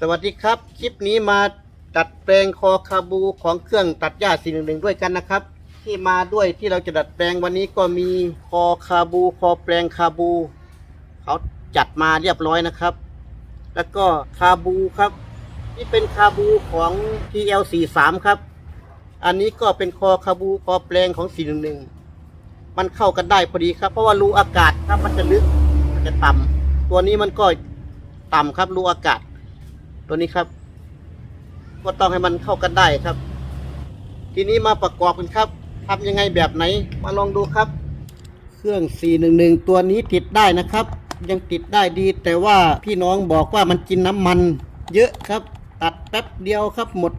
สวัสดีครับ คลิปนี้มาตัดแปลงคอคาบูของเครื่องตัดหญ้าสีหนึ่งด้วยกันนะครับ ที่มาด้วยที่เราจะดัดแปลงวันนี้ก็มีคอคาบู คอแปลงคาบู เขาจัดมาเรียบร้อยนะครับ แล้วก็คาบูครับ นี่เป็นคาบูของ TL43 ครับ อันนี้ก็เป็นคอคาบูคอแปลงของ411มันเข้ากันได้พอดีครับ เพราะว่ารูอากาศครับมันจะลึกมันจะต่ำตัวนี้มันก็ต่ำครับรูอากาศ ตัวนี้ครับ ก็ต้องให้มันเข้ากันได้ครับ ทีนี้มาประกอบกันครับทำยังไงแบบไหน มาลองดูครับ เครื่อง 411 ตัวนี้ติดได้นะครับ ยังติดได้ดี แต่ว่าพี่น้องบอกว่ามันกินน้ำมัน เยอะครับ ตัดแป๊บเดียวครับ หมด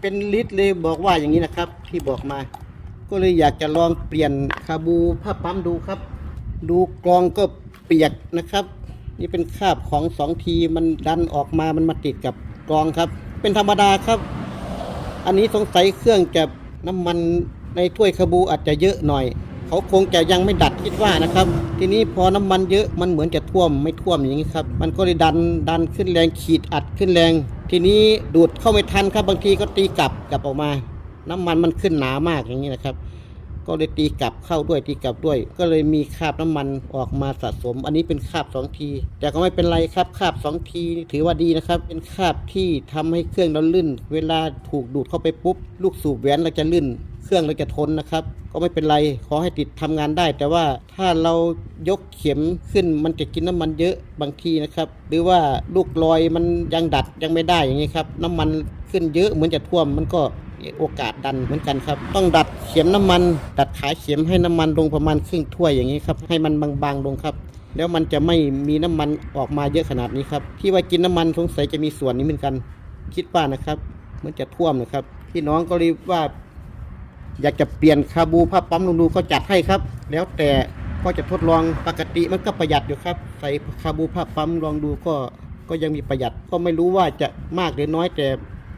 เป็นลิตรเลยบอกว่าอย่างนี้นะครับ ที่บอกมา ก็เลยอยากจะลองเปลี่ยนคาบูผ้าปั๊มดูครับ ดูกรองก็เปียกนะครับ นี่เป็นคาบของสองทีมันดันออกมามันมาติดกับกรองครับ เป็นธรรมดาครับ อันนี้สงสัยเครื่องจะน้ำมันในถ้วยคาบูอาจจะเยอะหน่อย เขาคงจะยังไม่ดัดคิดว่านะครับ ทีนี้พอน้ำมันเยอะมันเหมือนจะท่วมไม่ท่วมอย่างนี้ครับ มันก็เลยดันดันขึ้นแรงขีดอัดขึ้นแรง ทีนี้ดูดเข้าไม่ทันครับบางทีก็ตีกลับกลับออกมา น้ำมันมันขึ้นหนามากอย่างนี้นะครับ ก็เลยตีกลับเข้าด้วยตีกลับด้วย ก็เลยมีคราบน้ำมันออกมาสะสม อันนี้เป็นคราบสองทีแต่ก็ไม่เป็นไรครับคราบสองทีนี่ถือว่าดีนะครับ เป็นคราบที่ทำให้เครื่องเราลื่น เวลาถูกดูดเข้าไปปุ๊บ ลูกสูบแหวนเราจะลื่นเครื่องเราจะทนนะครับ ก็ไม่เป็นไรขอให้ติดทำงานได้ แต่ว่าถ้าเรายกเข็มขึ้นมันจะกินน้ำมันเยอะบางทีนะครับ หรือว่าลูกลอยมันยังดัดยังไม่ได้อย่างนี้ครับ น้ำมันขึ้นเยอะเหมือนจะท่วมมันก็ โอกาสดันเหมือนกันครับ ต้องดัดเข็มน้ำมัน ดัดขาเข็มให้น้ำมันลงประมาณครึ่งถ้วยอย่างนี้ครับให้มันบางๆลงครับ แล้วมันจะไม่มีน้ำมันออกมาเยอะขนาดนี้ครับที่ว่ากินน้ำมันสงสัยจะมีส่วนนี้เหมือนกัน คิดว่านะครับมันจะท่วมนะครับพี่น้องก็รีบว่า อยากจะเปลี่ยนคาบูผ้าปั๊มลองดูเขาจัดให้ครับ แล้วแต่ก็จะทดลองปกติมันก็ประหยัดอยู่ครับ ใส่คาบูผ้าปั๊มลองดูก็ก็ยังมีประหยัดก็ไม่รู้ว่าจะมากหรือน้อยแต่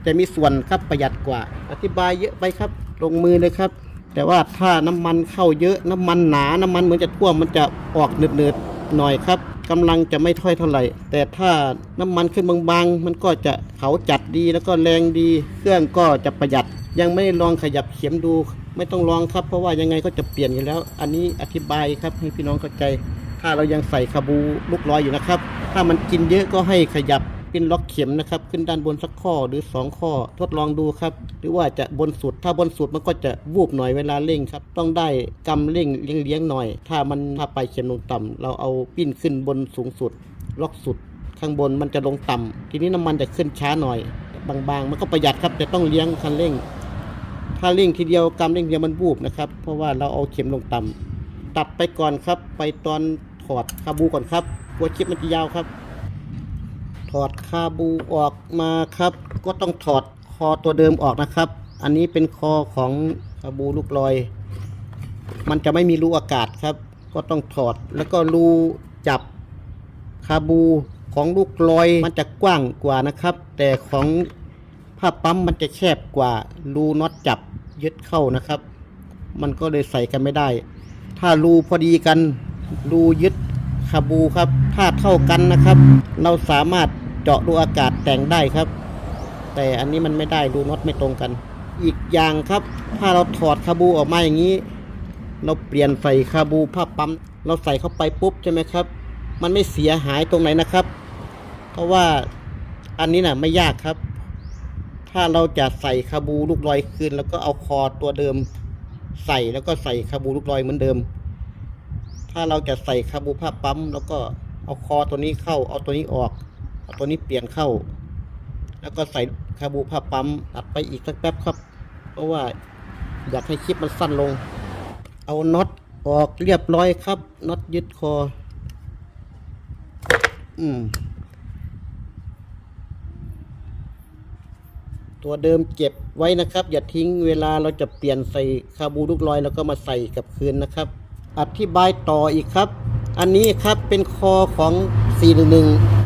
แต่มีส่วนครับประหยัดกว่า อธิบายเยอะไปครับ ลงมือเลยครับ แต่ว่าถ้าน้ำมันเข้าเยอะน้ำมันหนา น้ำมันเหมือนจะท่วมมันจะออกเนืดๆหน่อยครับกำลังจะไม่ถ้อยเท่าไหร่ แต่ถ้าน้ำมันขึ้นบางๆ มันก็จะเขาจัดดีแล้วก็แรงดี เครื่องก็จะประหยัด ยังไม่ได้ลองขยับเข็มดู ไม่ต้องลองครับ เพราะว่ายังไงก็จะเปลี่ยนอยู่แล้ว อันนี้อธิบายครับให้พี่น้องเข้าใจ ถ้าเรายังใส่คาบูลูกลอยอยู่นะครับ ถ้ามันกินเยอะก็ให้ขยับ ป็นล็อกเข็มนะครับ ขึ้นด้านบนสักข้อหรือ 2 ข้อ ทดลองดูครับ หรือว่าจะบนสุด ถ้าบนสุดมันก็จะวูบหน่อยเวลาเร่งครับ ต้องได้กำเร่งเลี้ยงเลี้ยงๆหน่อย ถ้ามันถ้าไปเข็มลงต่ำเราเอาปิ้นขึ้นบนสูงสุด ล็อกสุด ข้างบนมันจะลงต่ำทีนี้น้ำมันจะขึ้นช้าหน่อย บางๆ มันก็ประหยัดครับ แต่ต้องเลี้ยงคันเร่ง ถ้าเร่งทีเดียวกำเร่งเดียวมันบูบนะครับ เพราะว่าเราเอาเข็มลงต่ำตัดไปก่อนครับ ไปตอนถอดคาบูก่อนครับกลัวคลิปมันจะยาวครับ ถอดคาบูออกมาครับ ก็ต้องถอดคอตัวเดิมออกนะครับ อันนี้เป็นคอของคาบูลูกลอย มันจะไม่มีรูอากาศครับ ก็ต้องถอดแล้วก็รูจับคาบูของลูกลอยมันจะกว้างกว่านะครับ แต่ของผ้าปั๊มมันจะแคบกว่ารูน็อตจับยึดเข้านะครับ มันก็เลยใส่กันไม่ได้ ถ้ารูพอดีกันรูยึดคาบูครับ ถ้าเท่ากันนะครับ เราสามารถ เจาะรูอากาศแต่งได้ครับ แต่อันนี้มันไม่ได้รูน็อตไม่ตรงกัน อีกอย่างครับ ถ้าเราถอดคาบูออกมาอย่างนี้ เราเปลี่ยนใส่คาบูผ้าปั๊ม เราใส่เข้าไปปุ๊บใช่ไหมครับ มันไม่เสียหายตรงไหนนะครับ เพราะว่าอันนี้น่ะไม่ยากครับ ถ้าเราจะใส่คาบูลูกลอยคืน แล้วก็เอาคอตัวเดิมใส่แล้วก็ใส่คาบูลูกลอยเหมือนเดิม ถ้าเราจะใส่คาบูผ้าปั๊ม แล้วก็เอาคอตัวนี้เข้าเอาตัวนี้ออก ตัวนี้เปลี่ยนเข้า แล้วก็ใส่คาบูผ้าปั๊มตัดไปอีกสักแป๊บครับ เพราะว่าอยากให้คลิปมันสั้นลง เอาน็อตออกเรียบร้อยครับน็อตยึดคอ อืม ตัวเดิมเก็บไว้นะครับ อย่าทิ้งเวลาเราจะเปลี่ยนใส่คาบูลูกลอย แล้วก็มาใส่กลับคืนนะครับ อธิบายต่ออีกครับ อันนี้ครับเป็นคอของ 411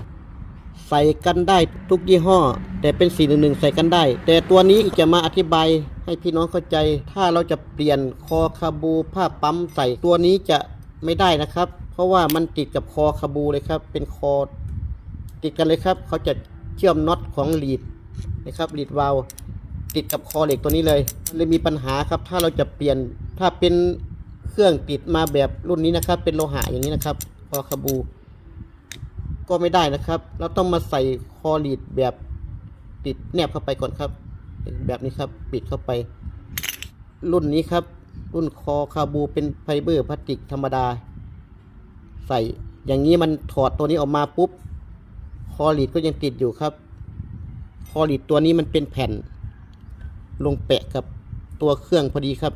ใส่กันได้ทุกยี่ห้อ แต่เป็น411ใส่กันได้ แต่ตัวนี้จะมาอธิบายให้พี่น้องเข้าใจ ถ้าเราจะเปลี่ยนคอคาบูผ้าปั๊มใส่ตัวนี้จะไม่ได้นะครับ เพราะว่ามันติดกับคอคาบูเลยครับ เป็นคอติดกันเลยครับ เขาจะเชื่อมน็อตของลีดนะครับลีดวาลติดกับคอเหล็กตัวนี้เลยเลยมีปัญหาครับ ถ้าเราจะเปลี่ยนถ้าเป็นเครื่องติดมาแบบรุ่นนี้นะครับ เป็นโลหะอย่างนี้นะครับคอคาบู ก็ไม่ได้นะครับ เราต้องมาใส่คอลีดแบบติดแนบเข้าไปก่อนครับ แบบนี้ครับปิดเข้าไป รุ่นนี้ครับ รุ่นคอคาบูเป็นไฟเบอร์พลาสติกธรรมดา ใส่อย่างนี้มันถอดตัวนี้ออกมาปุ๊บ คอลีดก็ยังติดอยู่ครับ คอลีดตัวนี้มันเป็นแผ่น ลงแปะกับตัวเครื่องพอดีครับ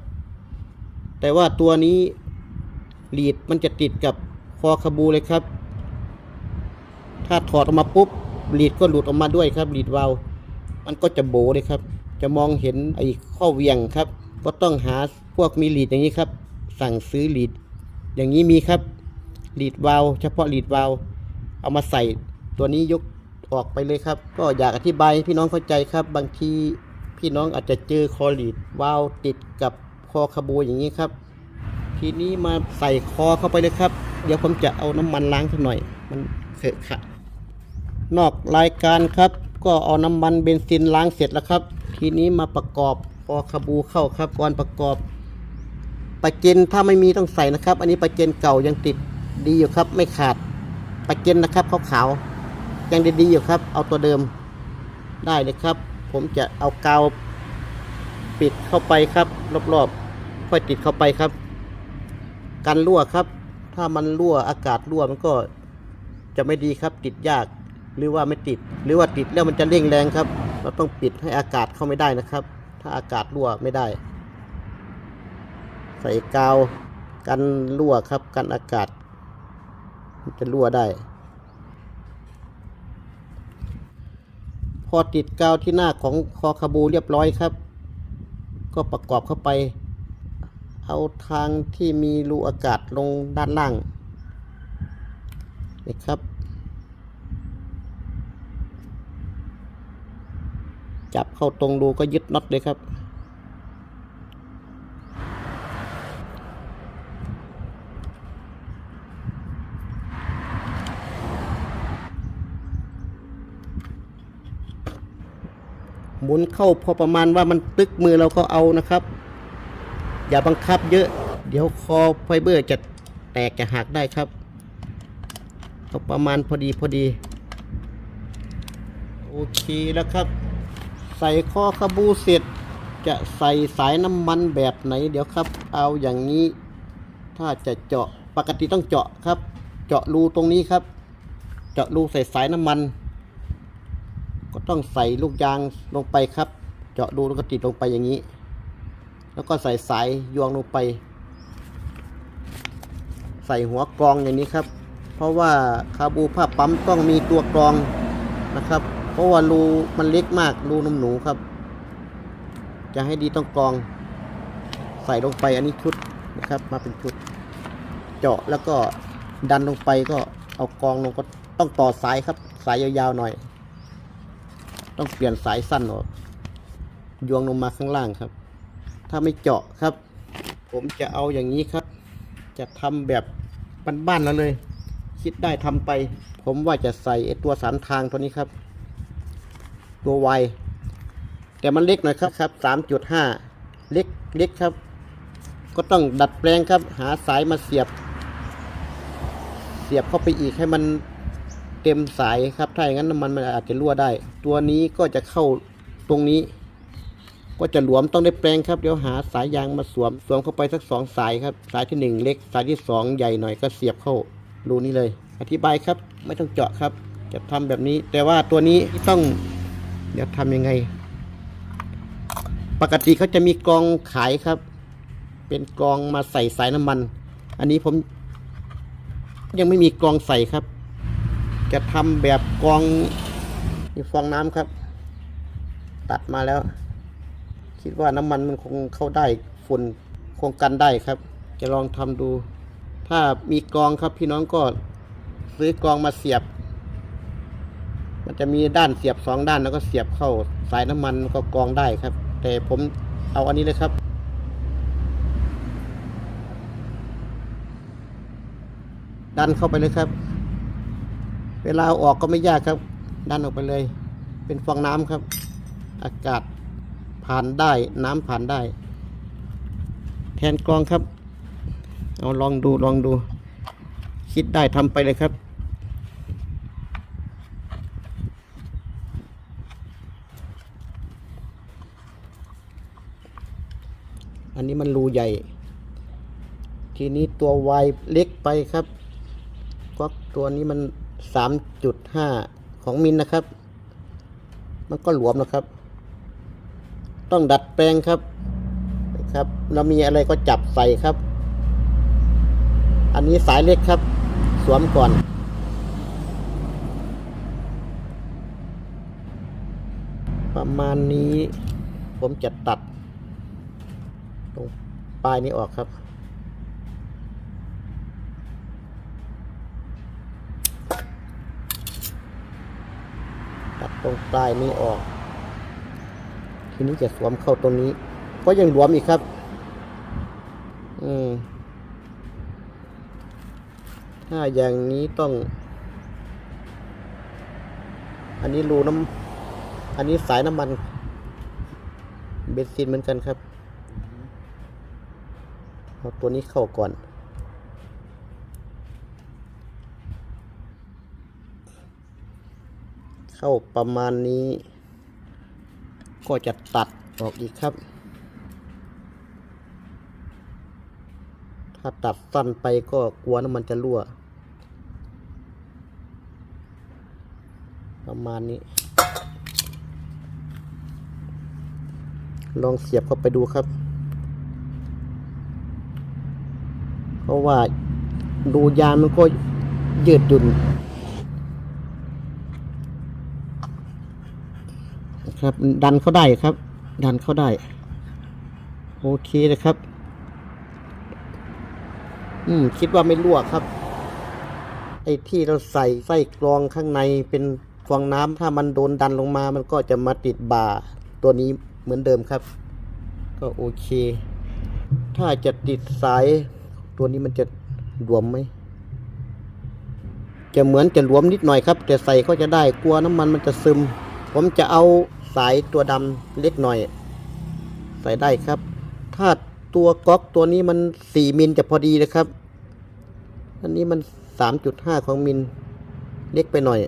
แต่ว่าตัวนี้ลีดมันจะติดกับคอคาบูเลยครับ ถ้าถอดออกมาปุ๊บลีดก็หลุดออกมาด้วยครับลีดวาวมันก็จะโบเลยครับ จะมองเห็นไอ้ข้อเวียงครับ ก็ต้องหาพวกมีหลีดอย่างนี้ครับ สั่งซื้อหลีด อย่างนี้มีครับหลีดวาวเฉพาะหลีดวาวเอามาใส่ตัวนี้ยกออกไปเลยครับ ก็อยากอธิบายพี่น้องเข้าใจครับ บางทีพี่น้องอาจจะเจอคอหลีดวาวติดกับคอคาบูอย่างนี้ครับทีนี้มาใส่คอเข้าไปเลยครับ เดี๋ยวผมจะเอาน้ำมันล้างสักหน่อย มันเขอะขะ นอกรายการครับ ก็เอาน้ำมันเบนซินล้างเสร็จแล้วครับ ทีนี้มาประกอบคอคาบูเข้าครับก่อนประกอบปลาเจนถ้าไม่มีต้องใส่นะครับ อันนี้ปลาเจนเก่ายังติดดีอยู่ครับ ไม่ขาดปลาเจนนะครับขาวขาวๆยังดีๆอยู่ครับ เอาตัวเดิมได้เลยครับ ผมจะเอากาวปิดเข้าไปครับ รอบๆ ค่อยติดเข้าไปครับ กันรั่วครับ ถ้ามันรั่วอากาศรั่วมันก็จะไม่ดีครับติดยาก หรือว่าไม่ติด หรือว่าติดแล้วมันจะเร่งแรงครับ เราต้องปิดให้อากาศเข้าไม่ได้นะครับ ถ้าอากาศรั่วไม่ได้ ใส่กาวกันรั่วครับกันอากาศ มันจะรั่วได้ พอติดกาวที่หน้าของคอคาบูเรียบร้อยครับ ก็ประกอบเข้าไป เอาทางที่มีรูอากาศลงด้านล่างนี่ครับ จับเข้าตรงรูก็ยึดน็อตเลยครับ หมุนเข้าพอประมาณว่ามันตึกมือเราก็เอานะครับ อย่าบังคับเยอะ เดี๋ยวคอไฟเบอร์จะแตกจะหักได้ครับเอประมาณพอดีพอดี โอเคแล้วครับ ใส่คอคาบูเสร็จ จะใส่สายน้ำมันแบบไหนเดี๋ยวครับ เอาอย่างนี้ ถ้าจะเจาะปกติต้องเจาะครับ เจาะรูตรงนี้ครับ เจาะรูใส่สายน้ำมัน ก็ต้องใส่ลูกยางลงไปครับ เจาะรูแล้วก็ติดลงไปอย่างนี้ แล้วก็ใส่สายยวงลงไป ใส่หัวกรองอย่างนี้ครับ เพราะว่าคาบูผ้าปั๊มต้องมีตัวกรองนะครับ ราะว่ารูมันเล็กมากรูนมหนูครับ จะให้ดีต้องกรอง ใส่ลงไปอันนี้ชุดนะครับ มาเป็นชุด เจาะแล้วก็ดันลงไปก็เอากองลงก็ต้องต่อสายครับ สายยาวๆหน่อย ต้องเปลี่ยนสายสั้นออกยวงลงมาข้างล่างครับ ถ้าไม่เจาะครับ ผมจะเอาอย่างนี้ครับ จะทำแบบบ้านๆแล้วเลย คิดได้ทำไป ผมว่าจะใส่ไอตัวสันทางตัวนี้ครับ ตัวไวแต่มันเล็กหน่อยครับครับสามจุดห้าเล็กเล็กครับ ก็ต้องดัดแปลงครับ หาสายมาเสียบ เสียบเข้าไปอีกให้มันเต็มสายครับถ้าอย่างนั้นน้ำมันมันอาจจะรั่วได้ ตัวนี้ก็จะเข้าตรงนี้ ก็จะหลวมต้องได้แปลงครับเดี๋ยวหาสายยางมาสวมสวมเข้าไปสักสองสายครับ สายที่หนึ่งเล็กสายที่สองใหญ่หน่อยก็เสียบเข้ารูนี้เลย อธิบายครับไม่ต้องเจาะครับ จะทำแบบนี้ แต่ว่าตัวนี้ต้อง เดี๋ยวทำยังไง ปกติเขาจะมีกรองขายครับ เป็นกรองมาใส่สายน้ำมัน อันนี้ผมยังไม่มีกรองใส่ครับ จะทำแบบกรองมีฟองน้ำครับ ตัดมาแล้ว คิดว่าน้ำมันมันคงเข้าได้ฝุ่นคงกันได้ครับ จะลองทำดู ถ้ามีกรองครับพี่น้องก็ซื้อกรองมาเสียบ มันจะมีด้านเสียบสองด้านแล้วก็เสียบเข้าสายน้ำมันมันก็กรองได้ครับ แต่ผมเอาอันนี้เลยครับ ดันเข้าไปเลยครับ เวลาเอาออกก็ไม่ยากครับ ดันออกไปเลย เป็นฟองน้ำครับ อากาศผ่านได้น้ำผ่านได้ แทนกรองครับ เอาลองดูลองดู คิดได้ทำไปเลยครับ อันนี้มันรูใหญ่ ทีนี้ตัววายเล็กไปครับก๊อกตัวนี้มันสามจุดห้าของมิลนะครับ มันก็หลวมนะครับ ต้องดัดแปลงครับนะครับ เรามีอะไรก็จับใส่ครับ อันนี้สายเล็กครับ สวมก่อนประมาณนี้ผมจะตัด รงปลายนี้ออกครับตัดตรงปลายนี้ออก ทีนี้จะสวมเข้าตรงนี้ ก็ยังหลวมอีกครับ อืมถ้าอย่างนี้ต้อง อันนี้รูน้ำอันนี้สายน้ำมัน เบนซินเหมือนกันครับ เอาตัวนี้เข้าก่อน เข้าประมาณนี้ ก็จะตัดออกอีกครับ ถ้าตัดสั้นไปก็กลัวน้ำมันจะรั่ว ประมาณนี้ ลองเสียบเข้าไปดูครับ เพราะว่าดูยางมันก็ยืดหยุ่นครับ ดันเขาได้ครับ ดันเขาได้ โอเคนะครับ อืม คิดว่าไม่รั่วครับ ไอ้ที่เราใส่ไส้กรองข้างในเป็นฟองน้ำถ้ามันโดนดันลงมา มันก็จะมาติดบ่าตัวนี้เหมือนเดิมครับ ก็โอเค ถ้าจะติดสาย ตัวนี้มันจะหลวมไหม จะเหมือนจะหลวมนิดหน่อยครับ แต่ใส่ก็จะได้กลัวน้ำมันมันจะซึม ผมจะเอาสายตัวดำเล็กหน่อย ใส่ได้ครับ ถ้าตัวก๊อกตัวนี้มันสี่มิลจะพอดีนะครับ อันนี้มันสามจุดห้าของมิลเล็กไปหน่อย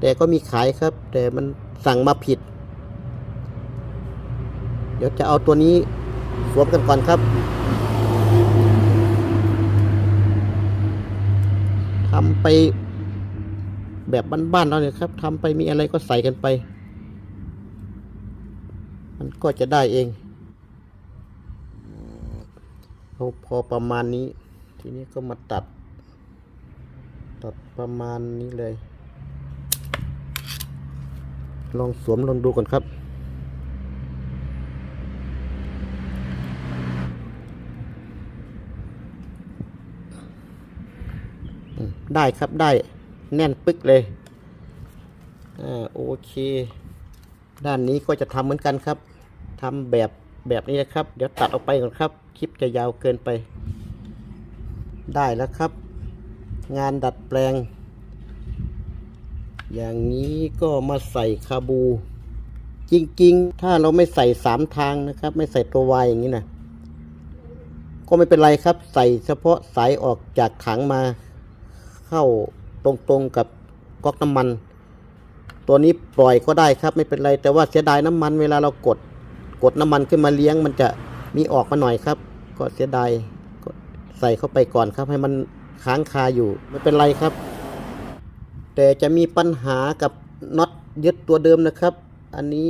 แต่ก็มีขายครับ แต่มันสั่งมาผิด เดี๋ยวจะเอาตัวนี้สวมกันก่อนครับ ทำไปแบบบ้านๆเราเนี่ยครับทำไปมีอะไรก็ใส่กันไป มันก็จะได้เองเอาพอประมาณนี้ ทีนี้ก็มาตัด ตัดประมาณนี้เลย ลองสวมลองดูก่อนครับ ได้ครับได้แน่นปึ๊กเลยอ่าโอเค ด้านนี้ก็จะทำเหมือนกันครับทำแบบแบบนี้นะครับ เดี๋ยวตัดออกไปก่อนครับ คลิปจะยาวเกินไป ได้แล้วครับ งานดัดแปลง อย่างนี้ก็มาใส่คาบู จริงๆ ถ้าเราไม่ใส่สามทางนะครับ ไม่ใส่ตัววายอย่างนี้นะก็ไม่เป็นไรครับ ใส่เฉพาะสายออกจากถังมา เข้าตรงๆกับก๊อกน้ำมัน ตัวนี้ปล่อยก็ได้ครับไม่เป็นไร แต่ว่าเสียดายน้ำมันเวลาเรากดกดน้ำมันขึ้นมาเลี้ยง มันจะมีออกมาหน่อยครับ ก็เสียดายใส่เข้าไปก่อนครับ ให้มันค้างคาอยู่ไม่เป็นไรครับ แต่จะมีปัญหากับน็อตยึดตัวเดิมนะครับ อันนี้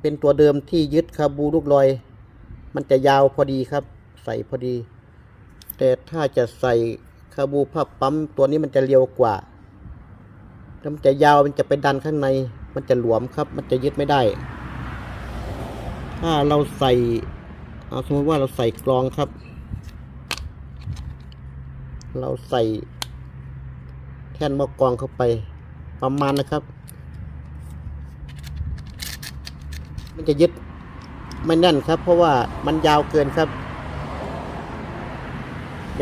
เป็นตัวเดิมที่ยึดคาบูลูกลอย มันจะยาวพอดีครับ ใส่พอดี แต่ถ้าจะใส่าบูผ้าปั๊มตัวนี้มันจะเร็วกว่าแล้วมันจะยาวมันจะไปดันข้างใน มันจะหลวมครับ มันจะยึดไม่ได้ ถ้าเราใส่เอาสมมติว่าเราใส่กรองครับ เราใส่แท่นหมอกรองเข้าไปประมาณนะครับ มันจะยึดไม่แน่นครับ เพราะว่ามันยาวเกินครับ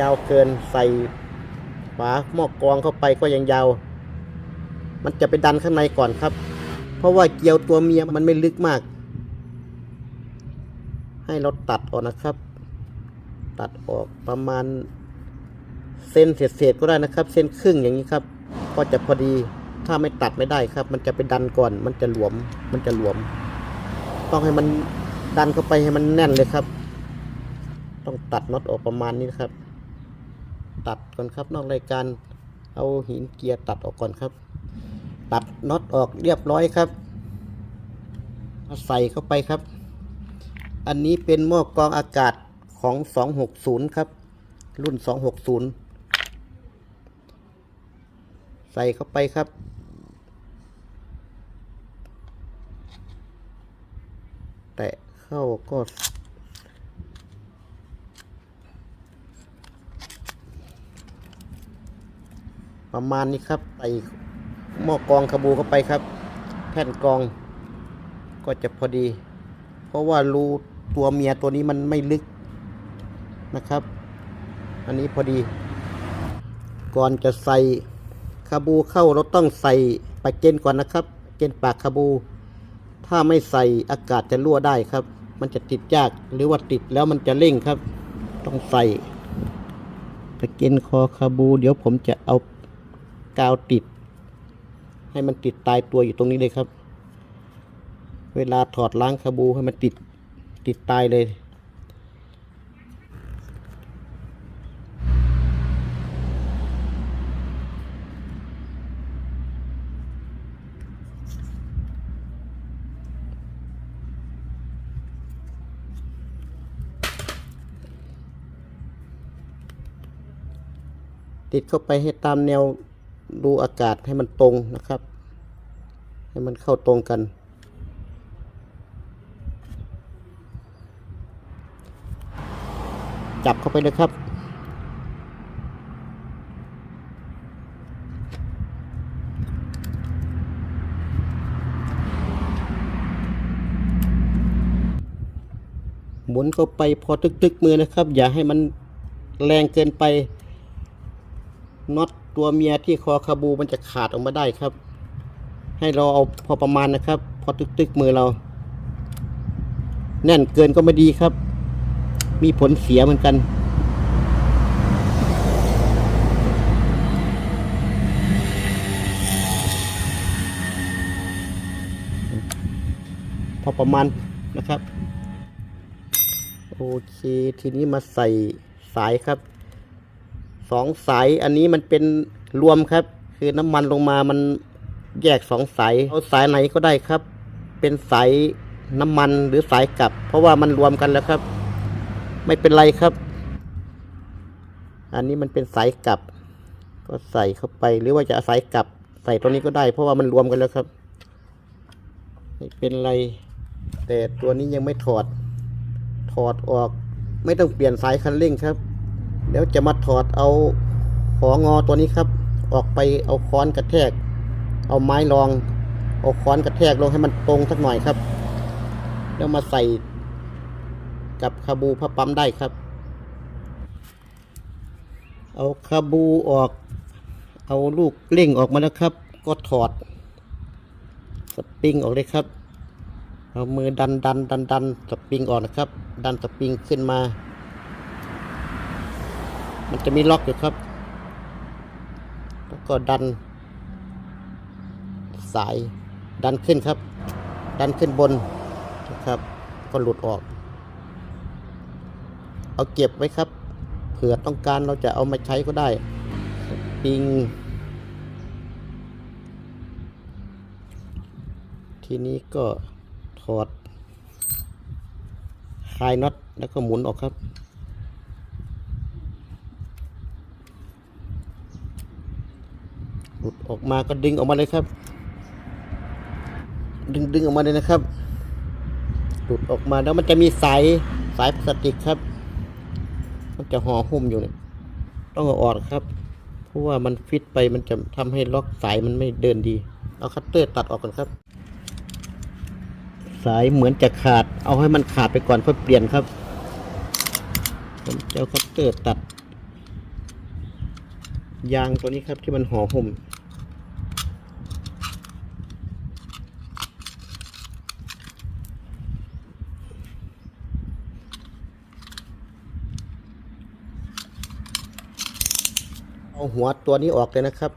ยาวเกินใส่ ฝาหม้อกรองเข้าไปก็ยังยาว มันจะไปดันข้างในก่อนครับ เพราะว่าเกลียวตัวเมียมันไม่ลึกมาก ให้เราตัดออกนะครับ ตัดออกประมาณเส้นเศษๆก็ได้นะครับ เส้นครึ่งอย่างนี้ครับ ก็จะพอดีถ้าไม่ตัดไม่ได้ครับ มันจะไปดันก่อน มันจะหลวม มันจะหลวม ต้องให้มันดันเข้าไปให้มันแน่นเลยครับ ต้องตัดน็อตออกประมาณนี้นครับ ตัดก่อนครับ นอกรายการเอาหินเกียร์ตัดออกก่อนครับ ตัดน็อตออกเรียบร้อยครับใส่เข้าไปครับ อันนี้เป็นหม้อกรองอากาศของ 260 ครับ รุ่น 260 ใส่เข้าไปครับ แตะเข้าก็ ประมาณนี้ครับใส่หม้อกรองขบูเข้าไปครับ แผ่นกรองก็จะพอดี เพราะว่ารูตัวเมียตัวนี้มันไม่ลึกนะครับ อันนี้พอดี ก่อนจะใส่คาบูเข้าเราต้องใส่ปากเกนก่อนนะครับ เกนปากคาบู ถ้าไม่ใส่อากาศจะรั่วได้ครับ มันจะติดยากหรือว่าติดแล้วมันจะเร่งครับ ต้องใส่ปากเกนคอคาบู เดี๋ยวผมจะเอา กาวติด ให้มันติดตายตัวอยู่ตรงนี้เลยครับ เวลาถอดล้างคาบูให้มันติดติดตายเลยติดเข้าไปให้ตามแนว รูอากาศให้มันตรงนะครับ ให้มันเข้าตรงกัน จับเข้าไปเลยครับ หมุนเข้าไปพอตึกๆมือนะครับ อย่าให้มันแรงเกินไปน็อต ตัวเมียที่คอคาบูมันจะขาดออกมาได้ครับ ให้เราเอาพอประมาณนะครับ พอตึกๆมือเรา แน่นเกินก็ไม่ดีครับ มีผลเสียเหมือนกันพอประมาณนะครับ โอเค ทีนี้มาใส่สายครับ สองสายอันนี้มันเป็นรวมครับ คือน้ำมันลงมามันแยกสองสายเอาสายไหนก็ได้ครับ เป็นสายน้ำมันหรือสายกลับ เพราะว่ามันรวมกันแล้วครับ ไม่เป็นไรครับ อันนี้มันเป็นสายกลับ ก็ใส่เข้าไปหรือว่าจะสายกลับ ใส่ตรงนี้ก็ได้ เพราะว่ามันรวมกันแล้วครับ ไม่เป็นไร แต่ตัวนี้ยังไม่ถอด ถอดออก ไม่ต้องเปลี่ยนสายคันเร่งครับ เดี๋ยวจะมาถอดเอาของอตัวนี้ครับ ออกไปเอาค้อนกระแทก เอาไม้รอง เอาค้อนกระแทกลงให้มันตรงสักหน่อยครับ แล้วมาใส่กับคาบูพับปั๊มได้ครับ เอาคาบูออก เอาลูกเร่งออกมาแล้วครับ ก็ถอด สปริงออกเลยครับ เอามือดันดันดันดันสปริงออกนะครับ ดันสปริงขึ้นมา มันจะมีล็อกอยู่ครับ แล้วก็ดัน สายดันขึ้นครับ ดันขึ้นบนนะครับ ก็หลุดออก เอาเก็บไว้ครับ เผื่อต้องการเราจะเอามาใช้ก็ได้ปิง ทีนี้ก็ถอดคลายน็อตแล้วก็หมุนออกครับ หลุ ดออกมาก็ดึงออกมาเลยครับ ดึงดึงออกมาเลยนะครับหลุดออกมาแล้วมันจะมีสายสายพลาสติกครับ มันจะห่อหุ้มอยู่เนี่ยต้องเอาออกครับ เพราะว่ามันฟิตไปมันจะทำให้ล็อกสายมันไม่เดินดี เอาคัตเตอร์ตัดออกก่อนครับ สายเหมือนจะขาด เอาให้มันขาดไปก่อนค่อเปลี่ยนครับ ผมจะเอาคัตเตอร์ตัด ยางตัวนี้ครับที่มันห่อหุ้ม เอาหัวตัวนี้ออกเลยนะครับ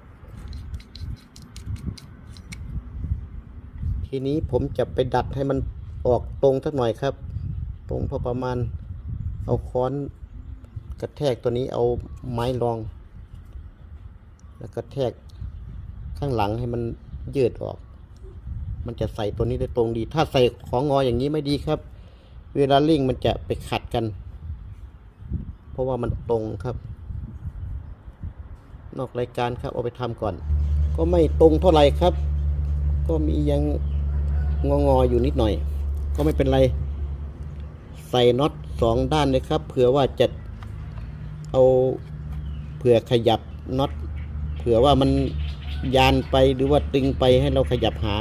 ทีนี้ผมจะไปดัดให้มันออกตรงสักหน่อยครับ ตรงพอประมาณ เอาค้อนกระแทกตัวนี้เอาไม้รอง แล้วกระแทกข้างหลังให้มันยืดออก มันจะใส่ตัวนี้ได้ตรงดี ถ้าใส่ของงออย่างนี้ไม่ดีครับ เวลาลิ่งมันจะไปขัดกัน เพราะว่ามันตรงครับ นอกรายการครับเอาไปทำก่อน ก็ไม่ตรงเท่าไหร่ครับ ก็มียังงองออยู่นิดหน่อย ก็ไม่เป็นไร ใส่น็อตสองด้านเลยครับเผื่อว่าจะเอาเผื่อขยับน็อตเผื่อว่ามันยานไปหรือว่าตึงไปให้เราขยับหา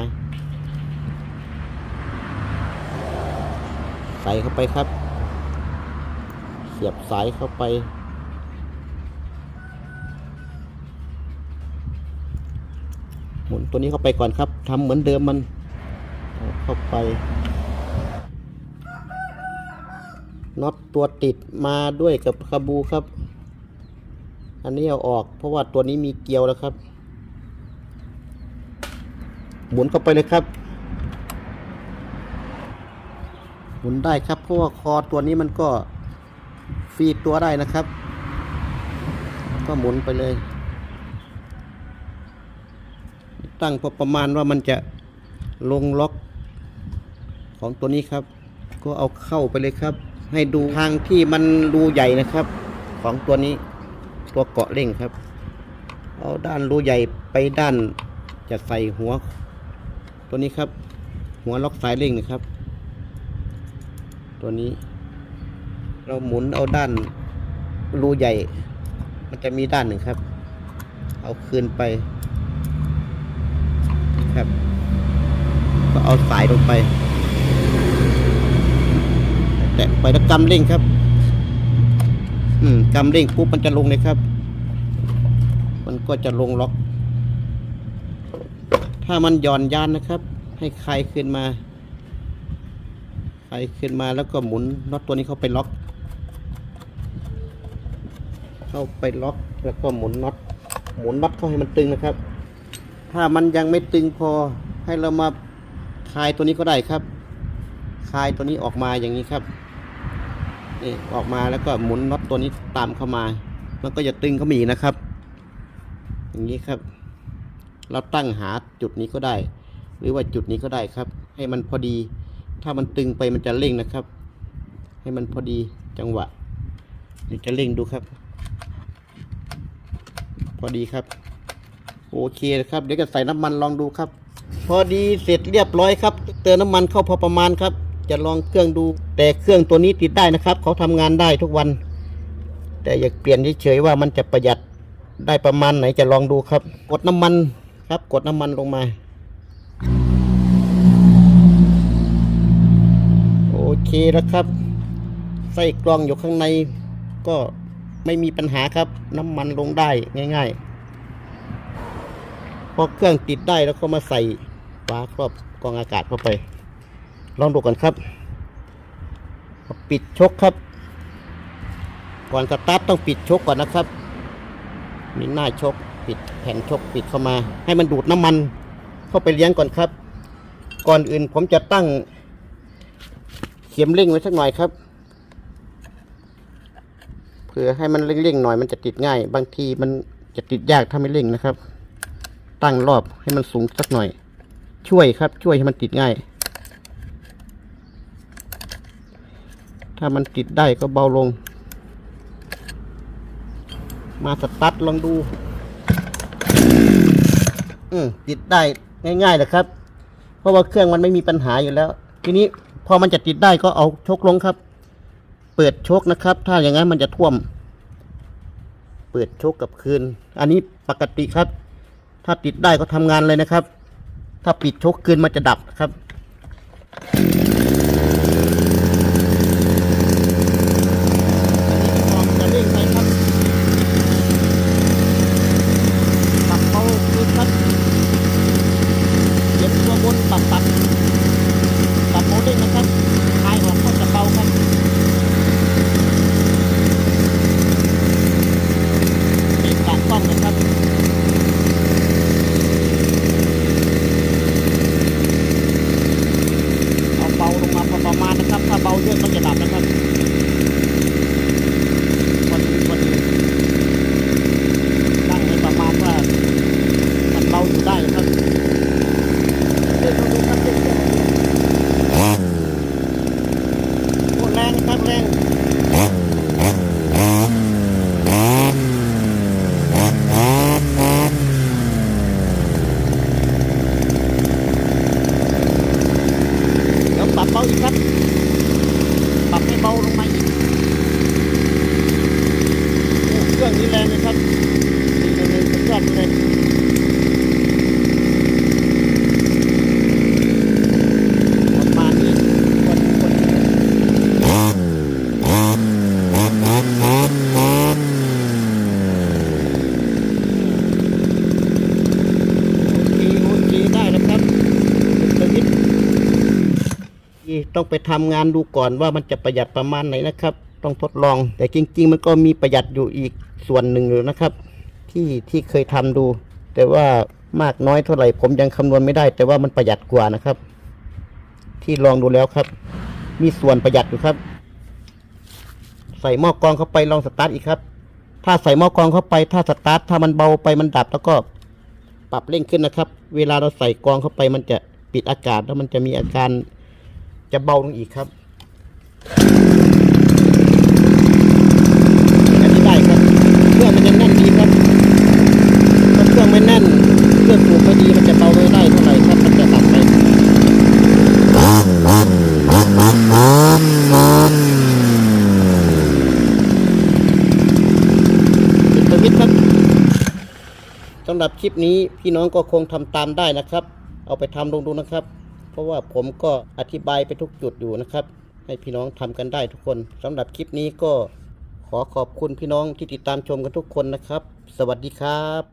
ใส่เข้าไปครับ เสียบสายเข้าไป หมุนตัวนี้เข้าไปก่อนครับทำเหมือนเดิมมันเอาเข้าไปน็อตตัวติดมาด้วยกับคาบูครับ อันนี้เอาออก เพราะว่าตัวนี้มีเกลียวแล้วครับ หมุนเข้าไปเลยครับ หมุนได้ครับ เพราะว่าคอตัวนี้มันก็ฟีดตัวได้นะครับ ก็หมุนไปเลย ตั้งพอประมาณว่ามันจะลงล็อกของตัวนี้ครับ ก็เอาเข้าไปเลยครับ ให้ดูทางที่มันรูใหญ่นะครับ ของตัวนี้ตัวเกาะเร่งครับ เอาด้านรูใหญ่ไปด้านจะใส่หัว ตัวนี้ครับ หัวล็อกสายเร่งนะครับ ตัวนี้ เราหมุนเอาด้านรูใหญ่ มันจะมีด้านหนึ่งครับ เอาคืนไป ครับ ก็เอาสายลงไป แตะไปแล้วกำเร่งครับ อืมกำเร่งปุ๊บมันจะลงเลยครับ มันก็จะลงล็อก ถ้ามันหย่อนยานนะครับ ให้คลายขึ้นมาคลายขึ้นมาแล้วก็หมุนน็อตตัวนี้เข้าไปล็อก เข้าไปล็อกแล้วก็หมุนน็อตหมุนน็อตเข้าให้มันตึงนะครับ ถ้ามันยังไม่ตึงพอให้เรามาคลายตัวนี้ก็ได้ครับคลายตัวนี้ออกมาอย่างนี้ครับนี่ออกมาแล้วก็หมุนน็อตตัวนี้ตามเข้ามา มันก็จะตึงเข้ามาอีกนะครับ อย่างนี้ครับ เราตั้งหาจุดนี้ก็ได้ หรือว่าจุดนี้ก็ได้ครับ ให้มันพอดี ถ้ามันตึงไปมันจะเร่งนะครับ ให้มันพอดีจังหวะเดี๋ยวจะเร่งดูครับ พอดีครับ โอเคครับเดี๋ยวจะใส่น้ำมันลองดูครับ พอดีเสร็จเรียบร้อยครับ เติมน้ำมันเข้าพอประมาณครับ จะลองเครื่องดู แต่เครื่องตัวนี้ติดได้นะครับ เขาทำงานได้ทุกวัน แต่อยากเปลี่ยนเฉยๆว่ามันจะประหยัดได้ประมาณไหนจะลองดูครับ กดน้ำมันครับ กดน้ำมันลงมาโอเคแล้วครับไส้กรองอยู่ข้างในก็ไม่มีปัญหาครับ น้ำมันลงได้ง่าย ๆ อเครื่องติดได้แล้วก็มาใส่ฝาครอบกองอากาศเข้าไป ลองดูก่อนครับ ปิดชกครับ ก่อนสตาร์ทต้องปิดชกก่อนนะครับมีหน้าชกปิดแผ่นชกปิดเข้ามา ให้มันดูดน้ำมันเข้าไปเลี้ยงก่อนครับ ก่อนอื่นผมจะตั้ง เข็มเร่งไว้สักหน่อยครับเพื่อให้มันเร่งๆหน่อยมันจะติดง่าย บางทีมันจะติดยากถ้าไม่เร่งนะครับ ตั้งรอบให้มันสูงสักหน่อย ช่วยครับ ช่วยให้มันติดง่าย ถ้ามันติดได้ก็เบาลง มาสตาร์ทลองดู อืมติดได้ง่ายๆเลยครับ เพราะว่าเครื่องมันไม่มีปัญหาอยู่แล้ว ทีนี้พอมันจะติดได้ก็เอาชกลงครับ เปิดชกนะครับ ถ้าอย่างนั้นมันจะท่วม เปิดชกกับคืน อันนี้ปกติครับ ถ้าติดได้ก็ทำงานเลยนะครับ ถ้าปิดชกคืนมันจะดับครับจะเร่งไปครับปรับเขาคืนครับเก็บตัวบนปรับปรับปรับโมเดลนะครับคลายออกก็จะเบาครับนี่กากกล้องนะ ต้องไปทำงานดูก่อนว่ามันจะประหยัดประมาณไหนนะครับ ต้องทดลอง แต่จริง ๆ มันก็มีประหยัดอยู่อีกส่วนหนึ่งอยู่นะครับ ที่ที่เคยทำดู แต่ว่ามากน้อยเท่าไหร่ผมยังคำนวณไม่ได้ แต่ว่ามันประหยัดกว่านะครับ ที่ลองดูแล้วครับ มีส่วนประหยัดอยู่ครับ ใส่หม้อกรองเข้าไปลองสตาร์ทอีกครับ ถ้าใส่หม้อกรองเข้าไป ถ้าสตาร์ทถ้ามันเบาไปมันดับแล้วก็ปรับเร่งขึ้นนะครับ เวลาเราใส่กรองเข้าไปมันจะปิดอากาศแล้วมันจะมีอาการ จะเบาลงอีกครับอันนี้ได้ครับเครื่องมันยังแน่นดีครับถ้าเครื่องไม่แน่นเครื่องสูบไม่ดีมันจะเบาไม่ได้เท่าไหร่ครับมันจะดับไปปิดสวิตช์ครับสำหรับคลิปนี้พี่น้องก็คงทำตามได้นะครับ เอาไปทำลงดูนะครับ เพราะว่าผมก็อธิบายไปทุกจุดอยู่นะครับ ให้พี่น้องทำกันได้ทุกคนสำหรับคลิปนี้ก็ขอขอบคุณพี่น้องที่ติดตามชมกันทุกคนนะครับ สวัสดีครับ